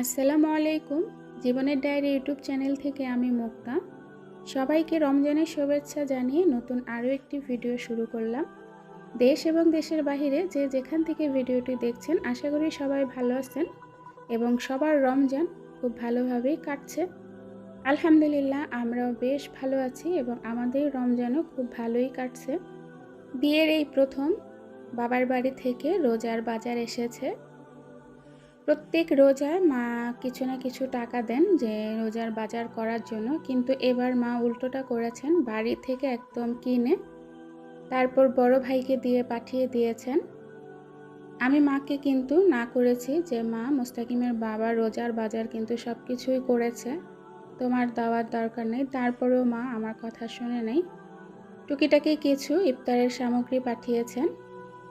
আসসালামু আলাইকুম। জীবনের ডায়েরি ইউটিউব চ্যানেল থেকে আমি মুক্তা সবাইকে রমজানের শুভেচ্ছা জানিয়ে নতুন আরও একটি ভিডিও শুরু করলাম। দেশ এবং দেশের বাইরে যে যেখান থেকে ভিডিওটি দেখছেন, আশা করি সবাই ভালো আছেন এবং সবার রমজান খুব ভালোভাবেই কাটছে। আলহামদুলিল্লাহ, আমরাও বেশ ভালো আছি এবং আমাদের রমজানও খুব ভালোই কাটছে। বিয়ের এই প্রথম বাবার বাড়ি থেকে রোজার বাজার এসেছে। প্রত্যেক রোজায় মা কিছু না কিছু টাকা দেন যে রোজার বাজার করার জন্য। কিন্তু এবার মা উল্টোটা করেছেন, বাড়ি থেকে একদম কিনে তারপর বড় ভাইকে দিয়ে পাঠিয়ে দিয়েছেন। আমি মাকে কিন্তু না করেছি যে মা মুস্তাকিমের বাবা রোজার বাজার কিন্তু সব কিছুই করেছে, তোমার দেওয়ার দরকার নেই। তারপরেও মা আমার কথা শুনে নেই। টুকিটাকি কিছু ইফতারের সামগ্রী পাঠিয়েছেন।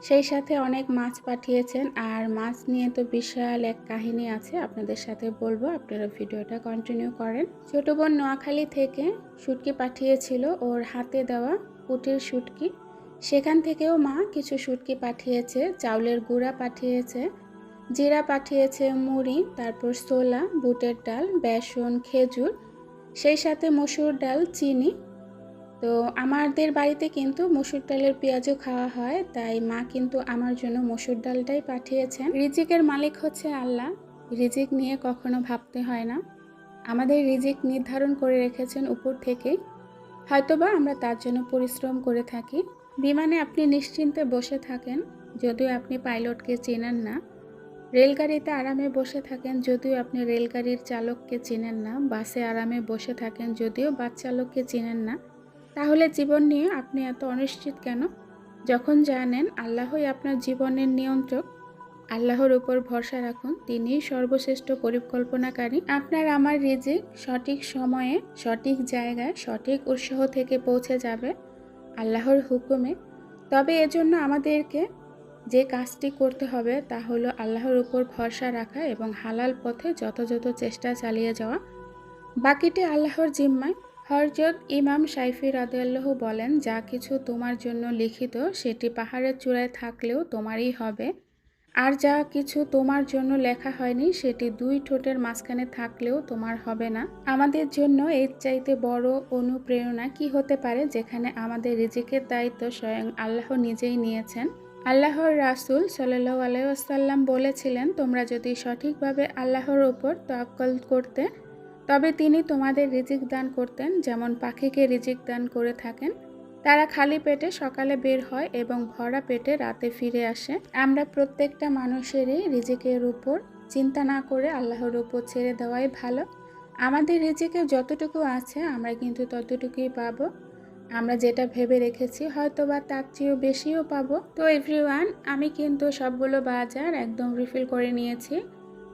সেই সাথে অনেক মাছ পাঠিয়েছেন আর মাছ নিয়ে তো বিশাল এক কাহিনী আছে, আপনাদের সাথে বলব, আপনারা ভিডিওটা কন্টিনিউ করেন। ছোট বোন নোয়াখালী থেকে শুটকি পাঠিয়েছিল ওর হাতে দেওয়া পুটির শুটকি সেখান থেকেও মা কিছু শুটকি পাঠিয়েছে, চাউলের গুঁড়া পাঠিয়েছে, জিরা পাঠিয়েছে, মুড়ি, তারপর ছোলা, বুটের ডাল, বেসন, খেজুর, সেই সাথে মসুর ডাল, চিনি তো আমাদের বাড়িতে কিন্তু মসুর ডালের পেঁয়াজও খাওয়া হয়, তাই মা কিন্তু আমার জন্য মসুর ডালটাই পাঠিয়েছেন। রিজিকের মালিক হচ্ছে আল্লাহ, রিজিক নিয়ে কখনো ভাবতে হয় না। আমাদের রিজিক নির্ধারণ করে রেখেছেন উপর থেকেই হয়তোবা আমরা তার জন্য পরিশ্রম করে থাকি। বিমানে আপনি নিশ্চিন্তে বসে থাকেন, যদিও আপনি পাইলটকে চেনেন না। রেলগাড়িতে আরামে বসে থাকেন, যদিও আপনি রেলগাড়ির চালককে চেনেন না। বাসে আরামে বসে থাকেন, যদিও বাস চালককে চেনেন না। তাহলে জীবন নিয়ে আপনি এত অনিশ্চিত কেন? যখন জানেন আল্লাহই আপনার জীবনের নিয়ন্ত্রক, আল্লাহর উপর ভরসা রাখুন, তিনিই সর্বশ্রেষ্ঠ পরিকল্পনাকারী। আপনার আমার রিজিক সঠিক সময়ে, সঠিক জায়গায়, সঠিক উৎসাহ থেকে পৌঁছে যাবে আল্লাহর হুকুমে। তবে এজন্য আমাদেরকে যে কাজটি করতে হবে তা হলো আল্লাহর উপর ভরসা রাখা এবং হালাল পথে যথাযথ চেষ্টা চালিয়ে যাওয়া। বাকিটি আল্লাহর জিম্মায়। হরজত ইমাম সাইফি রাদিয়াল্লাহু বলেন, যা কিছু তোমার জন্য লিখিত, সেটি পাহাড়ের চূড়ায় থাকলেও তোমারই হবে। আর যা কিছু তোমার জন্য লেখা হয়নি, সেটি দুই ঠোঁটের মাঝখানে থাকলেও তোমার হবে না। আমাদের জন্য এর চাইতে বড় অনুপ্রেরণা কি হতে পারে, যেখানে আমাদের রিজিকের দায়িত্ব স্বয়ং আল্লাহ নিজেই নিয়েছেন? আল্লাহর রাসুল সাল্লাহ আলাইসাল্লাম বলেছিলেন, তোমরা যদি সঠিকভাবে আল্লাহর ওপর তওয়াক্কল করতে তবে তিনি তোমাদের রিজিক দান করতেন, যেমন পাখিকে রিজিক দান করে থাকেন। তারা খালি পেটে সকালে বের হয় এবং ভরা পেটে রাতে ফিরে আসে। আমরা প্রত্যেকটা মানুষেরই রিজিকের উপর চিন্তা না করে আল্লাহর উপর ছেড়ে দেওয়াই ভালো। আমাদের রিজিকে যতটুকু আছে আমরা কিন্তু ততটুকুই পাবো। আমরা যেটা ভেবে রেখেছি হয়তো বা তার চেয়েও বেশিও পাবো। তো এভরিওয়ান আমি কিন্তু সবগুলো বাজার একদম রিফিল করে নিয়েছি।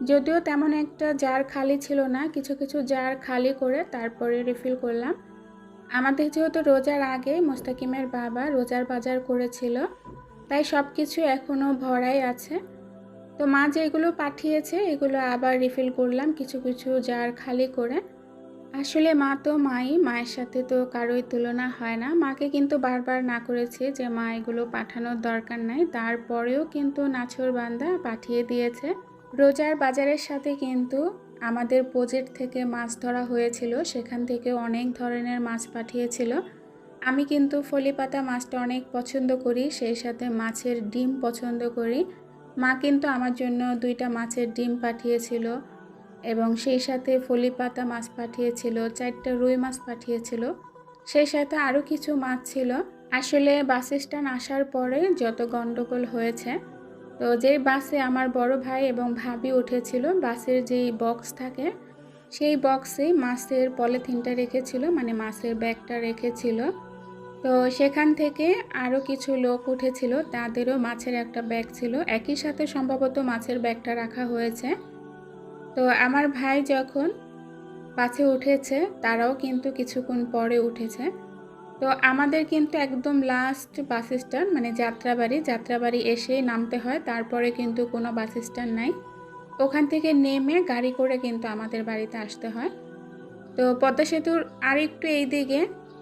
যদিও তেমন একটা জার খালি ছিল না, কিছু কিছু জার খালি করে তারপরে রিফিল করলাম। আমাদের যেহেতু রোজার আগে মোস্তাকিমের বাবা রোজার বাজার করেছিল, তাই সব কিছু এখনও ভরাই আছে। তো মা যেগুলো পাঠিয়েছে, এগুলো আবার রিফিল করলাম কিছু কিছু জার খালি করে। আসলে মা তো মাই, মায়ের সাথে তো কারোই তুলনা হয় না। মাকে কিন্তু বারবার না করেছে যে মা এগুলো পাঠানোর দরকার নাই। তারপরেও কিন্তু নাছর বান্দা পাঠিয়ে দিয়েছে। রোজার বাজারের সাথে কিন্তু আমাদের প্রজেক্ট থেকে মাছ ধরা হয়েছিল, সেখান থেকে অনেক ধরনের মাছ পাঠিয়েছিল। আমি কিন্তু ফলি পাতা মাছটা অনেক পছন্দ করি, সেই সাথে মাছের ডিম পছন্দ করি। মা কিন্তু আমার জন্য দুইটা মাছের ডিম পাঠিয়েছিল এবং সেই সাথে ফলি পাতা মাছ পাঠিয়েছিল, চারটা রুই মাছ পাঠিয়েছিল। সেই সাথে আরও কিছু মাছ ছিল। আসলে বাস স্ট্যান্ড আসার পরে যত গণ্ডগোল হয়েছে তো যেই বাসে আমার বড় ভাই এবং ভাবি উঠেছিল, বাসের যেই বক্স থাকে, সেই বক্সে মাছের পলিথিনটা রেখেছিল মানে মাছের ব্যাগটা রেখেছিল। তো সেখান থেকে আরও কিছু লোক উঠেছিল, তাদেরও মাছের একটা ব্যাগ ছিল। একই সাথে সম্ভবত মাছের ব্যাগটা রাখা হয়েছে। তো আমার ভাই যখন বাসে উঠেছে, তারাও কিন্তু কিছুক্ষণ পরে উঠেছে। তো আমাদের কিন্তু একদম লাস্ট বাস স্ট্যান্ড মানে যাত্রাবাড়ি। যাত্রাবাড়ি এসেই নামতে হয়, তারপরে কিন্তু কোনো বাস স্ট্যান্ড নাই। ওখান থেকে নেমে গাড়ি করে কিন্তু আমাদের বাড়িতে আসতে হয়। তো পদ্মা সেতুর আরেকটু এই দিকে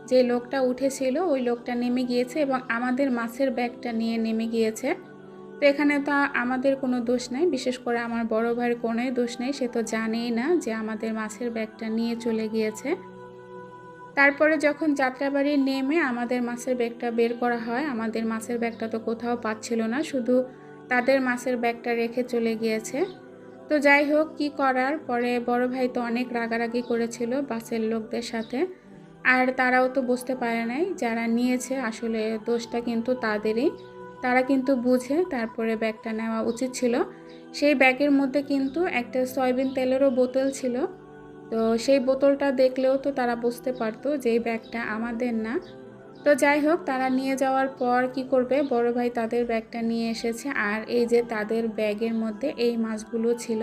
যে লোকটা উঠেছিল, ওই লোকটা নেমে গিয়েছে এবং আমাদের মাছের ব্যাগটা নিয়ে নেমে গিয়েছে। তো এখানে তো আমাদের কোনো দোষ নেই, বিশেষ করে আমার বড় ভাইয়ের কোনোই দোষ নেই। সে তো জানেই না যে আমাদের মাছের ব্যাগটা নিয়ে চলে গিয়েছে। তারপরে যখন যাত্রাবাড়ি নেমে আমাদের মাছের ব্যাগটা বের করা হয়, আমাদের মাছের ব্যাগটা তো কোথাও পাচ্ছিল না, শুধু তাদের মাছের ব্যাগটা রেখে চলে গিয়েছে। তো যাই হোক, কি করার? পরে বড় ভাই তো অনেক রাগারাগি করেছিল বাসের লোকদের সাথে। আর তারাও তো বুঝতে পারে নাই, যারা নিয়েছে আসলে দোষটা কিন্তু তাদেরই। তারা কিন্তু বুঝে তারপরে ব্যাগটা নেওয়া উচিত ছিল। সেই ব্যাগের মধ্যে কিন্তু একটা সয়াবিন তেলেরও বোতল ছিল। তো সেই বোতলটা দেখলেও তো তারা বুঝতে পারতো যে এই ব্যাগটা আমাদের না। তো যাই হোক, তারা নিয়ে যাওয়ার পর কি করবে? বড় ভাই তাদের ব্যাগটা নিয়ে এসেছে আর এই যে তাদের ব্যাগের মধ্যে এই মাছগুলো ছিল।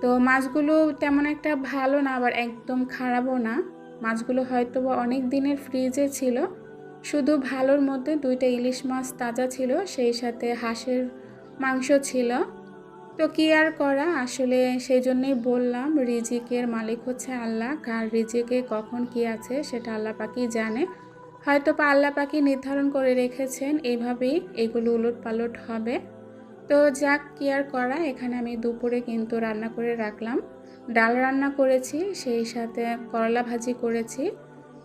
তো মাছগুলো তেমন একটা ভালো না, আবার একদম খারাপও না। মাছগুলো হয়তো বা অনেক দিনের ফ্রিজে ছিল। শুধু ভালোর মধ্যে দুইটা ইলিশ মাছ তাজা ছিল, সেই সাথে হাঁসের মাংস ছিল। তো কি আর করা? আসলে সেই জন্যই বললাম, রিজিকের মালিক হচ্ছে আল্লাহ। কার রিজিকে কখন কি আছে সেটা আল্লাহ পাকি জানে। হয়তো বা আল্লাহ পাকি নির্ধারণ করে রেখেছেন এইভাবেই এগুলো উলট পালট হবে। তো যাক, কি আর করা? এখানে আমি দুপুরে কিন্তু রান্না করে রাখলাম। ডাল রান্না করেছি, সেই সাথে করলা ভাজি করেছি,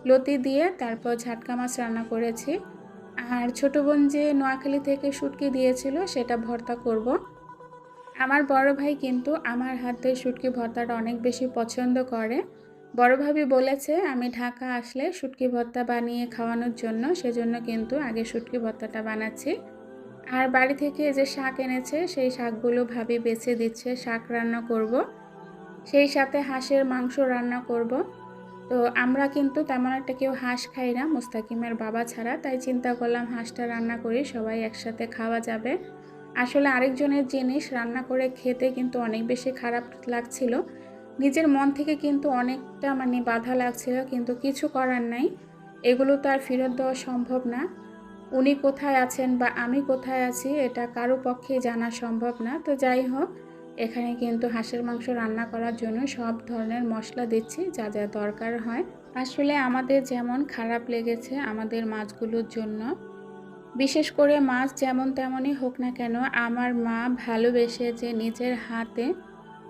লতি দিয়ে তারপর ঝাটকা মাছ রান্না করেছি। আর ছোটো বোন যে নোয়াখালী থেকে শুটকি দিয়েছিল, সেটা ভর্তা করব। আমার বড় ভাই কিন্তু আমার হাতের শুটকি ভর্তাটা অনেক বেশি পছন্দ করে বড় ভাবি বলেছে, আমি ঢাকা আসলে শুটকি ভর্তা বানিয়ে খাওয়ানোর জন্য সেজন্য কিন্তু আগে শুটকি ভর্তাটা বানাচ্ছি আর বাড়ি থেকে যে শাক এনেছে, সেই শাকগুলো ভাবি বেছে দিচ্ছে, শাক রান্না করব। সেই সাথে হাঁসের মাংস রান্না করব। তো আমরা কিন্তু তেমন একটা কেউ হাঁস খাই না, মুস্তাকিমের বাবা ছাড়া, তাই চিন্তা করলাম হাঁসটা রান্না করি, সবাই একসাথে খাওয়া যাবে আসলে আরেকজনের জিনিস রান্না করে খেতে কিন্তু অনেক বেশি খারাপ লাগছিল। নিজের মন থেকে কিন্তু অনেকটা মানে বাধা লাগছিল, কিন্তু কিছু করার নাই। এগুলো তো আর ফেরত দেওয়া সম্ভব না। উনি কোথায় আছেন বা আমি কোথায় আছি, এটা কারও পক্ষে জানা সম্ভব না। তো যাই হোক, এখানে কিন্তু হাঁসের মাংস রান্না করার জন্য সব ধরনের মশলা দিচ্ছি, যা যা দরকার হয়। আসলে আমাদের যেমন খারাপ লেগেছে আমাদের মাছগুলোর জন্য বিশেষ করে মাছ যেমন তেমনই হোক না কেন, আমার মা ভালোবেসে যে নিজের হাতে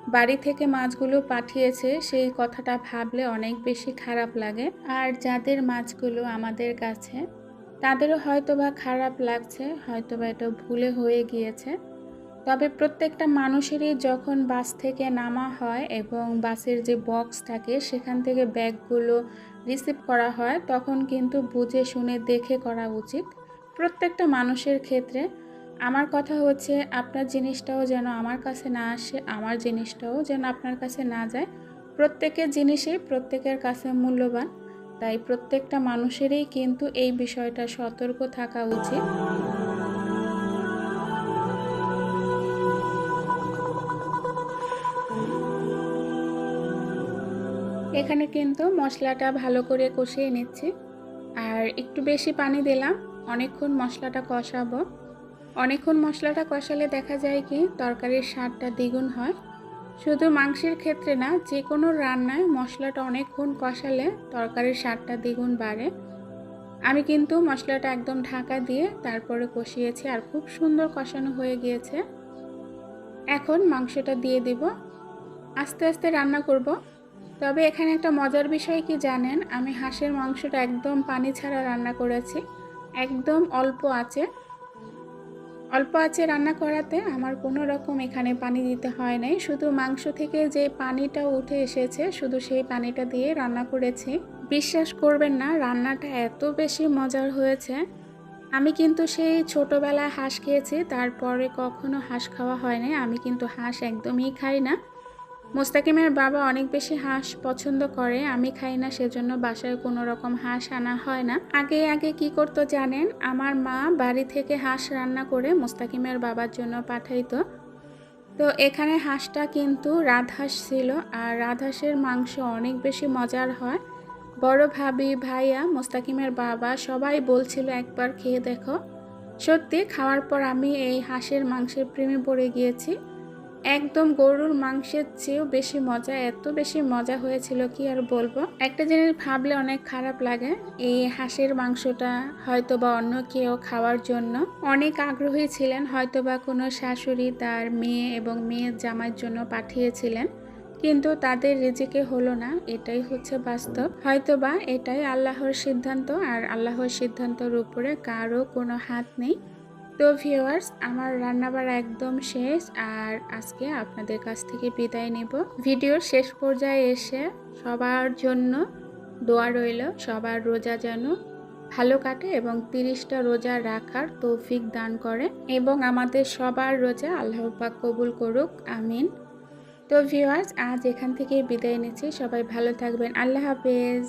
বাড়ি থেকে মাছগুলো পাঠিয়েছে, সেই কথাটা ভাবলে অনেক বেশি খারাপ লাগে। আর যাদের মাছগুলো আমাদের কাছে, তাদেরও হয়তো বা খারাপ লাগছে হয়তো বা এটা ভুলে হয়ে গিয়েছে। তবে প্রত্যেকটা মানুষেরই যখন বাস থেকে নামা হয় এবং বাসের যে বক্স থাকে, সেখান থেকে ব্যাগগুলো রিসিভ করা হয়, তখন কিন্তু বুঝে শুনে দেখে করা উচিত। প্রত্যেকটা মানুষের ক্ষেত্রে আমার কথা হচ্ছে, আপনার জিনিসটাও যেন আমার কাছে না আসে, আমার জিনিসটাও যেন আপনার কাছে না যায়। প্রত্যেকের জিনিসই প্রত্যেকের কাছে মূল্যবান। তাই প্রত্যেকটা মানুষেরই কিন্তু এই বিষয়টা সতর্ক থাকা উচিত। এখানে কিন্তু মশলাটা ভালো করে কষিয়ে নিচ্ছি। আর একটু বেশি পানি দিলাম। অনেকক্ষণ মশলাটা কষাবো। অনেকক্ষণ মশলাটা কষালে দেখা যায় কি, তরকারির স্বাদটা দ্বিগুণ হয়। শুধু মাংসের ক্ষেত্রে না যে কোনো রান্নায় মশলাটা অনেকক্ষণ কষালে তরকারির স্বাদটা দ্বিগুণ বাড়ে। আমি কিন্তু মশলাটা একদম ঢাকা দিয়ে তারপরে কষিয়েছি আর খুব সুন্দর কষানো হয়ে গিয়েছে। এখন মাংসটা দিয়ে দিব। আস্তে আস্তে রান্না করব। তবে এখানে একটা মজার বিষয় কি জানেন? আমি হাঁসের মাংসটা একদম পানি ছাড়া রান্না করেছি। একদম অল্প আছে। অল্প আছে রান্না করাতে, আমার কোনো রকম এখানে পানি দিতে হয় নাই। শুধু মাংস থেকে যে পানিটা উঠে এসেছে, শুধু সেই পানিটা দিয়ে রান্না করেছি। বিশ্বাস করবেন না, রান্নাটা এত বেশি মজার হয়েছে। আমি কিন্তু সেই ছোটোবেলায় হাঁস খেয়েছি, তারপরে কখনো হাঁস খাওয়া হয় না আমি কিন্তু হাঁস একদমই খাই না। মোস্তাকিমের বাবা অনেক বেশি হাঁস পছন্দ করে, আমি খাই না, সেজন্য বাসায় কোনো রকম হাঁস আনা হয় না। আগে আগে কি করতো জানেন? আমার মা বাড়ি থেকে হাঁস রান্না করে মোস্তাকিমের বাবার জন্য পাঠাইতো। তো এখানে হাঁসটা কিন্তু রাধহাঁস ছিল আর রাধহাঁসের মাংস অনেক বেশি মজার হয়। বড় ভাবি, ভাইয়া, মোস্তাকিমের বাবা সবাই বলছিল, একবার খেয়ে দেখো। সত্যি, খাওয়ার পর আমি এই হাঁসের মাংসের প্রেমে পড়ে গিয়েছি। একদম গরুর মাংসের চেয়েও বেশি মজা, এত বেশি মজা হয়েছিল কি আর বলব? একটা জিনিস ভাবলে অনেক খারাপ লাগে, এই হাঁসের মাংসটা হয়তো বা অন্য কেউ খাওয়ার জন্য। অনেক আগ্রহী ছিলেন, হয়তো বা কোনো শাশুড়ি তার মেয়ে এবং মেয়ের জামাইয়ের জন্য পাঠিয়েছিলেন, কিন্তু তাদের রিজিকে হলো না, এটাই হচ্ছে বাস্তব। হয়তোবা এটাই আল্লাহর সিদ্ধান্ত, আর আল্লাহর সিদ্ধান্তের উপরে কারও কোনো হাত নেই। তো ভিউয়ার্স আমার রান্নাবাড়া একদম শেষ আর আজকে আপনাদের কাছ থেকে বিদায় নেব। ভিডিওর শেষ পর্যায়ে এসে সবার জন্য দোয়া রইল, সবার রোজা যেন ভালো কাটে এবং তিরিশটা রোজা রাখার তৌফিক দান করে এবং আমাদের সবার রোজা আল্লাহ পাক কবুল করুক, আমিন। তো ভিউয়ার্স আজ এখান থেকে বিদায় নিচ্ছি। সবাই ভালো থাকবেন। আল্লাহ হাফেজ।